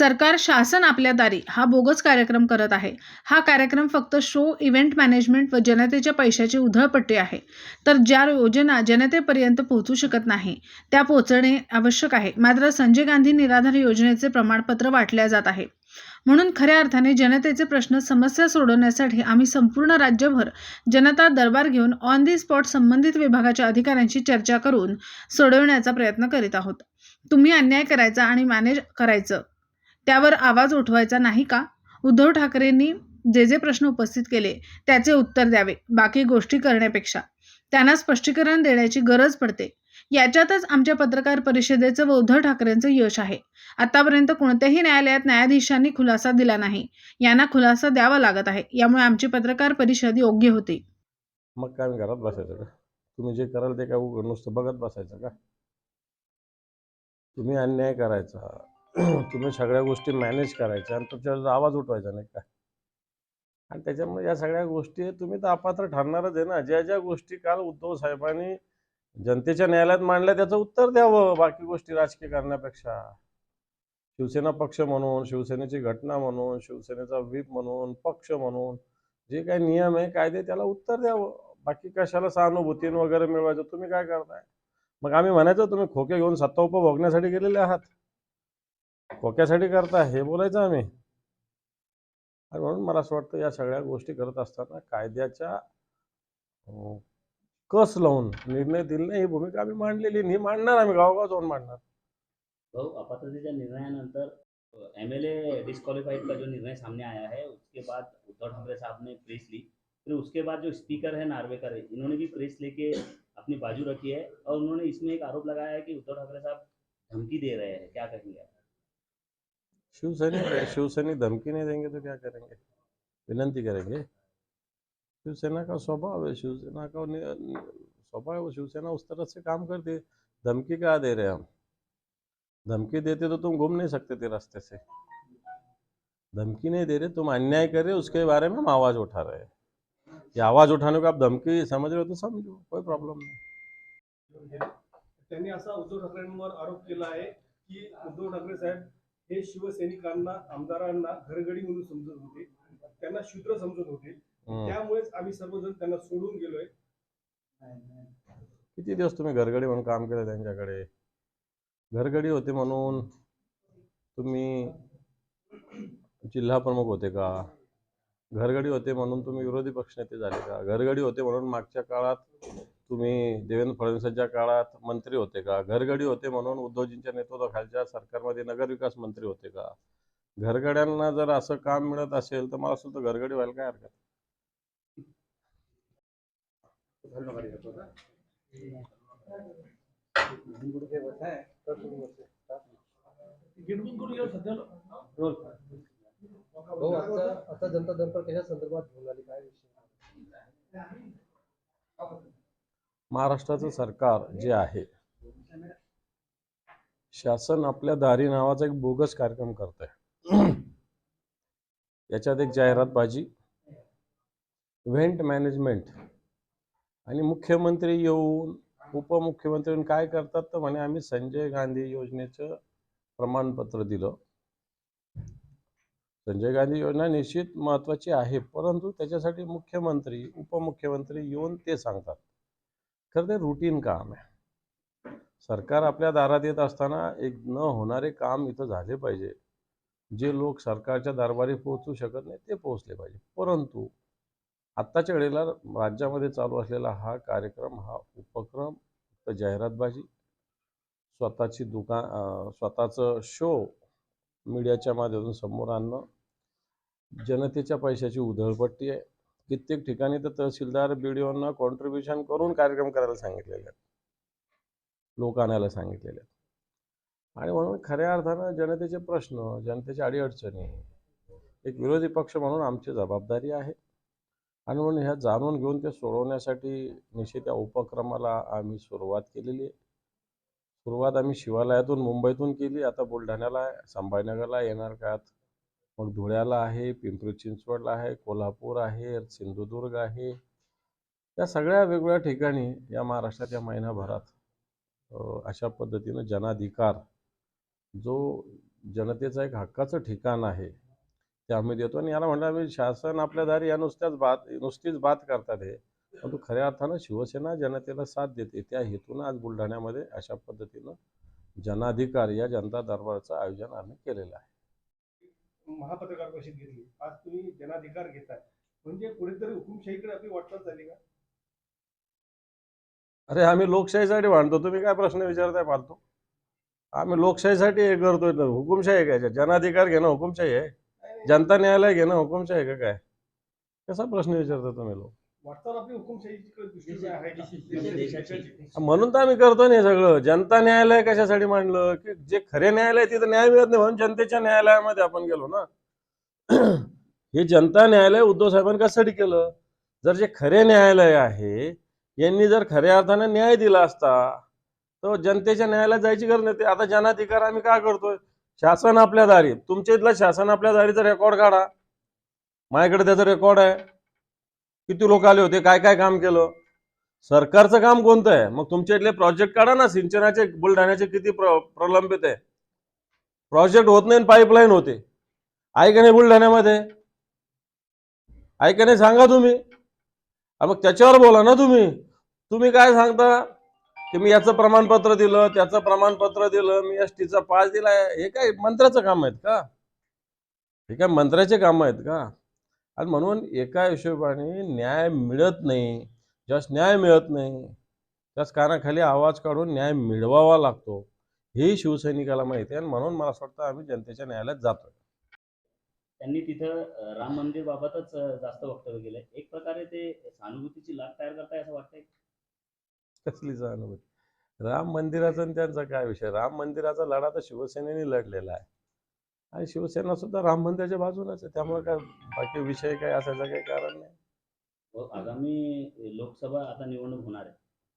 सरकार शासन आपल्या दारी हा बोगस कार्यक्रम करत आहे. हा कार्यक्रम फक्त शो इव्हेंट मॅनेजमेंट व जनतेच्या पैशाची उधळपट्टी आहे. तर ज्या योजना जनतेपर्यंत पोहोचू शकत नाही त्या पोहोचणे आवश्यक आहे. मात्र संजय गांधी निराधार योजनेचे प्रमाणपत्र वाटल्या जात आहे. म्हणून खऱ्या अर्थाने जनतेचे प्रश्न समस्या सोडवण्यासाठी आम्ही संपूर्ण राज्यभर जनता दरबार घेऊन ऑन दी स्पॉट संबंधित विभागाच्या अधिकाऱ्यांशी चर्चा करून सोडवण्याचा प्रयत्न करीत आहोत. तुम्ही अन्याय करायचा आणि मॅनेज करायचं त्यावर आवाज उठवायचा नाही का? उद्धव ठाकरेंनी जे जे प्रश्न उपस्थित केले त्याचे उत्तर द्यावे बाकी गोष्टी करण्यापेक्षा. त्यांना स्पष्टीकरण देण्याची गरज पडते. याच्यातच आमच्या पत्रकार परिषदेचं व उद्धव ठाकरेंचं यश आहे. आतापर्यंत कोणत्याही न्यायालयात न्यायाधीशांनी खुलासा दिला नाही. यांना खुलासा द्यावा लागत आहे. यामुळे आमची पत्रकार परिषद योग्य होती. मग काय घरात बसायचं का? तुम्ही जे कराल ते काय नुसतं बघत बसायचं का? तुम्ही अन्याय करायचा. तुम्ही सगळ्या गोष्टी मॅनेज करायच्या आणि तुमच्या आवाज उठवायचा नाही का? आणि त्याच्यामुळे या सगळ्या गोष्टी तुम्ही तर अपात्र ठरणारच आहे ना. ज्या ज्या गोष्टी काल उद्धव साहेबांनी जनतेच्या न्यायालयात मांडल्या त्याचं उत्तर द्यावं बाकी गोष्टी राजकीय करण्यापेक्षा शिवसेना पक्ष म्हणून शिवसेनेची घटना म्हणून शिवसेनेचा व्हीप म्हणून पक्ष म्हणून जे काही नियम आहे कायदे त्याला उत्तर द्यावं. बाकी कशाला सहानुभूतीन वगैरे मिळवायचं? तुम्ही काय करताय? मग आम्ही म्हणायचं तुम्ही खोके घेऊन सत्ता उपभोगण्यासाठी गेलेले आहात. कोक्यासाठी करता हे बोलायचं आम्ही. आणि म्हणून मला असं वाटतं या सगळ्या गोष्टी करत असताना कायद्याच्या कस लावून निर्णय दिले ही भूमिका आम्ही मांडलेली आहे. ही मांडणार आम्ही गावगाव जाऊन मांडणार. भाऊ अपात्रतेच्या निर्णयानंतर एम एल ए डिस्क्वालीफाइड का जो निर्णय सामने आया है उसके बाद उद्धव ठाकरे साहब ने प्रेस ली. फिर उसके बाद जो स्पीकर है नार्वेकर है इन्होंने भी प्रेस लेके अपनी बाजू रखी है और उन्होंने इसमें एक आरोप लगाया है कि उद्धव ठाकरे साहब धमकी दे रहे हैं. क्या कहेंगे आप? शिवसैनिक शिवसैनिक धमकी नहीं देंगे तो क्या करेंगे? विनंती करेंगे। शिवसेना का स्वभाव है, शिवसेना का स्वभाव है, वो शिवसेना उस तरह से काम करती है। धमकी क्या दे रहे हम? धमकी देते तो तुम घूम नहीं सकते थे रास्ते से। धमकी नहीं दे रहे, तुम अन्याय कर रहे उसके बारे में हम आवाज़ उठा रहे हैं। ये आवाज़ उठाने को आप धमकी समझ रहे हो तो समझो कोई प्रॉब्लम नहीं। असा उद्धव ठाकरेंवर आरोप केला आहे की उद्धव ठाकरे साहेब हे शिवसैनिकांना आमदारांना घरगडी म्हणून समजत होते. त्यांना शूद्र समजत होते. त्यामुळेच आम्ही सर्वजण त्यांना सोडून गेलोय. किती दिवस तुम्ही घरगडी म्हणून काम केलं त्यांच्याकडे? घरगडी होते म्हणून तुम्ही जिल्हा प्रमुख होते का? घरगडी होते म्हणून तुम्ही विरोधी पक्षनेते झाले का? घरगडी होते म्हणून मागच्या काळात तुम्ही देवेंद्र फडणवीसांच्या काळात मंत्री होते का? घरगडी होते म्हणून उद्धवजींच्या नेतृत्वाखालच्या सरकारमध्ये नगरविकास मंत्री होते का? घरगड्यांना जर असं काम मिळत असेल तर मला सुद्धा घरगडी व्हायला काय हरकत हो, आता जनता दरबार कशा संदर्भात घेऊन आली काय विषय? महाराष्ट्राचं सरकार जे आहे शासन आपल्या दारी नावाचा एक बोगस कार्यक्रम करत आहे याच्यात एक जाहिरातबाजी इव्हेंट मॅनेजमेंट आणि मुख्यमंत्री येऊन उपमुख्यमंत्री येऊन काय करतात तर म्हणे आम्ही संजय गांधी योजनेचं प्रमाणपत्र दिलं. संजय गांधी योजना निश्चित महत्वाची आहे परंतु त्याच्यासाठी मुख्यमंत्री उपमुख्यमंत्री येऊन ते सांगतात. खरं ते रुटीन काम आहे. सरकार आपल्या दारात येत असताना एक न होणारे काम इथं झाले पाहिजे. जे लोक सरकारच्या दरबारी पोहोचू शकत नाही ते पोहोचले पाहिजे. परंतु आत्ताच्या वेळेला राज्यामध्ये चालू असलेला हा कार्यक्रम हा उपक्रम जाहिरातबाजी स्वतःची दुकान स्वतःचं शो मीडियाच्या माध्यमातून समोर आणणं जनतेच्या पैशाची उधळपट्टी आहे. कित्येक ठिकाणी तर तहसीलदार बीडीओना कॉन्ट्रीब्युशन करून कार्यक्रम करायला सांगितलेले आहेत. लोक आणायला सांगितलेले आहेत. आणि म्हणून खऱ्या अर्थानं जनतेचे प्रश्न जनतेच्या अडीअडचणी एक विरोधी पक्ष म्हणून आमची जबाबदारी आहे. आणि म्हणून ह्या जाणून घेऊन ते सोडवण्यासाठी निश्चित या उपक्रमाला आम्ही सुरुवात केलेली आहे. सुरुवात आम्ही शिवालयातून मुंबईतून केली. आता बुलढाण्याला आहे संभाजीनगरला येणार काळात मग धुळ्याला आहे पिंपरी चिंचवडला आहे कोल्हापूर आहे सिंधुदुर्ग आहे. या सगळ्या वेगवेगळ्या ठिकाणी या महाराष्ट्रात या महिनाभरात अशा पद्धतीनं जनाधिकार जो जनतेचा एक हक्काचं ठिकाण आहे ते आम्ही देतो. आणि याला म्हणलं आम्ही शासन आपल्या दारी या नुसत्याच बात नुसतीच बात करतात हे. परंतु खऱ्या अर्थानं शिवसेना जनतेला साथ देते. त्या हेतूनं आज बुलढाण्यामध्ये अशा पद्धतीनं जनाधिकार या जनता दरबारचं आयोजन आम्ही केलेलं आहे. महापत्रकार परिषद घेतली. आज तुम्ही जनाधिकार घेताय. म्हणजे कुठेतरी हुकुमशाहीकडे आपली वाटचाल झाली का? अरे आम्ही लोकशाहीसाठी भांडतो. तुम्ही काय प्रश्न विचारताय फालतू आम्ही लोकशाहीसाठी हे करतोय तर हुकुमशाही काय? जनाधिकार घेणं हुकुमशाही आहे. जनता न्यायालय घेणं हुकुमशाही आहे का काय? कसा प्रश्न विचारता तुम्ही लोक? म्हणून तर आम्ही करतो नाही सगळं. जनता न्यायालय कशासाठी मांडलं? की जे खरे न्यायालय तिथं न्याय मिळत नाही म्हणून जनतेच्या न्यायालयामध्ये आपण गेलो ना. हे जनता न्यायालय उद्धव साहेबांनी कशासाठी केलं? जर जे खरे न्यायालय आहे यांनी जर खऱ्या अर्थाने न्याय दिला असता तर जनतेच्या न्यायालयात जायची गरज नाही. आता जनाधिकार आम्ही काय करतोय? शासन आपल्या दारी. तुमच्या इथलं शासन आपल्या दारीचा रेकॉर्ड काढा. माझ्याकडे त्याचा रेकॉर्ड आहे. किती लोक आले होते? काय काय काम केलं? सरकारचं काम कोणतं आहे? मग तुमच्या इथले प्रोजेक्ट काढा ना. सिंचनाचे बुलढाण्याचे किती प्र प्रलंबित आहे. प्रोजेक्ट होत नाही पाईपलाईन होते. आहे का नाही बुलढाण्यामध्ये? आहे का नाही सांगा तुम्ही? मग त्याच्यावर बोला ना तुम्ही. तुम्ही काय सांगता? की मी याचं प्रमाणपत्र दिलं त्याचं प्रमाणपत्र दिलं मी एस टीचा पास दिलाय. हे काय मंत्र्याचं काम आहेत का? हे काय मंत्र्याचे काम आहेत का? आणि म्हणून एका हिशोबाने न्याय मिळत नाही. ज्यास न्याय मिळत नाही त्याच कानाखाली आवाज काढून न्याय मिळवावा लागतो. हेही शिवसैनिकाला माहिती आहे आणि म्हणून मला असं वाटतं आम्ही जनतेच्या न्यायालयात जातोय. त्यांनी तिथं राम मंदिर बाबतच जास्त वक्तव्य केलंय. एक प्रकारे ते सहानुभूतीची लाट तयार करताय असं वाटतंय? कसली सहानुभूती? राम मंदिराचा आणि त्यांचा काय विषय? राम मंदिराचा लढा तर शिवसेनेने लढलेला आहे. आणि शिवसेना सुद्धा राम मंदिराच्या बाजूनच आहे. त्यामुळे काय बाकी विषय काय असायचं काही कारण नाही. व आगामी लोकसभा आता निवडणूक होणार आहे.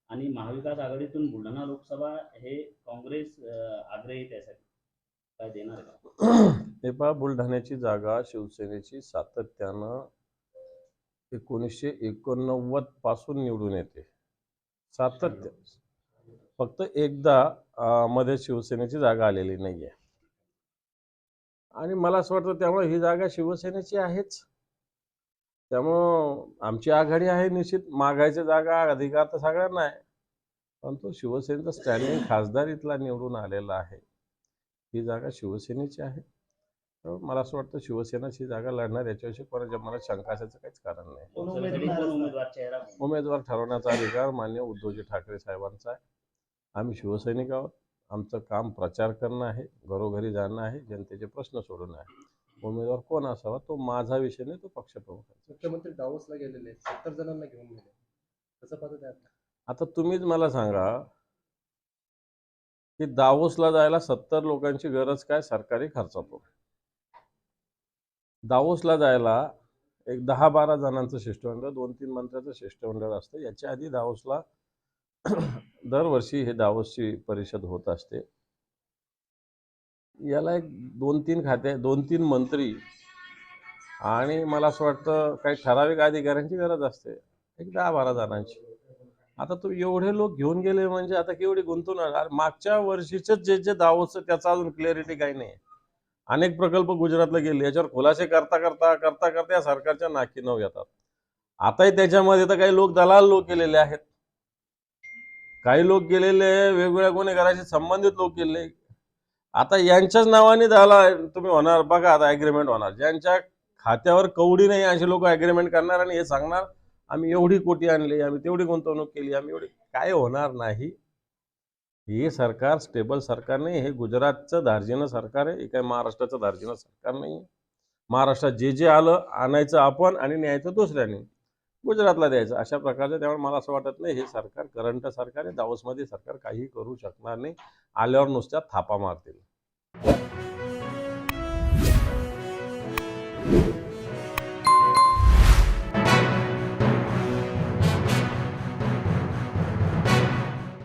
आणि महाविकास आघाडीतून बुलढाणा लोकसभा हे काँग्रेस आग्रही त्यासाठी. काय देणार हे पहा बुलढाण्याची जागा शिवसेनेची सातत्यानं एकोणीसशे एकोणनव्वदपासून निवडून येते. सातत्य. फक्त एकदा मध्ये शिवसेनेची जागा आलेली नाहीये. आणि मला असं वाटतं त्यामुळे ही जागा शिवसेनेची आहेच. त्यामुळं आमची आघाडी आहे निश्चित. मागायची जागा अधिकार तर सगळ्यांना आहे. परंतु शिवसेनेचा स्टँडिंग खासदार इथला निवडून आलेला आहे. ही जागा शिवसेनेची आहे. तर मला असं वाटतं शिवसेनाच ही जागा लढणार याच्याविषयी कोणाच्या मनात शंका असायचं काहीच कारण नाही. उमेदवार ठरवण्याचा अधिकार मान्य उद्धवजी ठाकरे साहेबांचा आहे. आम्ही शिवसैनिक आहोत. आमचं काम प्रचार करणं आहे घरोघरी जाणं आहे जनतेचे प्रश्न सोडवणं आहे. उमेदवार कोण असावा तो माझा विषय नाही तो पक्षप्रमुख आहे मुख्यमंत्री दावोसला गेलेले सत्तर जणांना घेऊन गेले कसं पाहतं आता? तुम्हीच मला सांगा की दावोसला जायला सत्तर लोकांची गरज काय सरकारी खर्चातून? दावोसला जायला एक दहा बारा जणांचं शिष्टमंडळ दोन तीन मंत्र्याचं शिष्टमंडळ असतं याच्या आधी दावोसला दरवर्षी हे दावोसची परिषद होत असते. याला एक दोन तीन खाते दोन तीन मंत्री आणि मला असं वाटतं काही ठराविक अधिकाऱ्यांची गरज असते. एक दहा बारा जणांची. आता तू एवढे लोक घेऊन गेले म्हणजे आता केवढी गुंतवणूक मागच्या वर्षीच जे जे दावोचं त्याचं अजून क्लिअरिटी काही नाही. अनेक प्रकल्प गुजरातला गेले याच्यावर खुलासे करता करता करता करता या सरकारच्या नाकी नऊ येतात. आताही त्याच्यामध्ये तर काही लोक दलाल लोक गेलेले आहेत. काही लोक गेलेले वेगवेगळ्या गुन्हेगाराशी संबंधित लोक गेले. आता यांच्याच नावाने झाला तुम्ही होणार बघा आता ॲग्रीमेंट होणार. ज्यांच्या खात्यावर कवडी नाही असे लोक अग्रीमेंट करणार आणि हे सांगणार आम्ही एवढी कोटी आणली आम्ही तेवढी गुंतवणूक केली आम्ही एवढी काय होणार नाही. हे सरकार स्टेबल सरकार नाही हे गुजरातचं धार्जिनं सरकार आहे हे काय महाराष्ट्राचं धार्जिनं सरकार नाही महाराष्ट्रात जे जे आलं आणायचं आपण आणि न्यायचं दुसऱ्याने. गुजरातला द्यायचं. अशा प्रकारचं त्यामुळे मला असं वाटत नाही हे सरकार करंट सरकार आहे. दावसमध्ये सरकार काही करू शकणार नाही. आल्यावर नुसत्या थापा मारतील.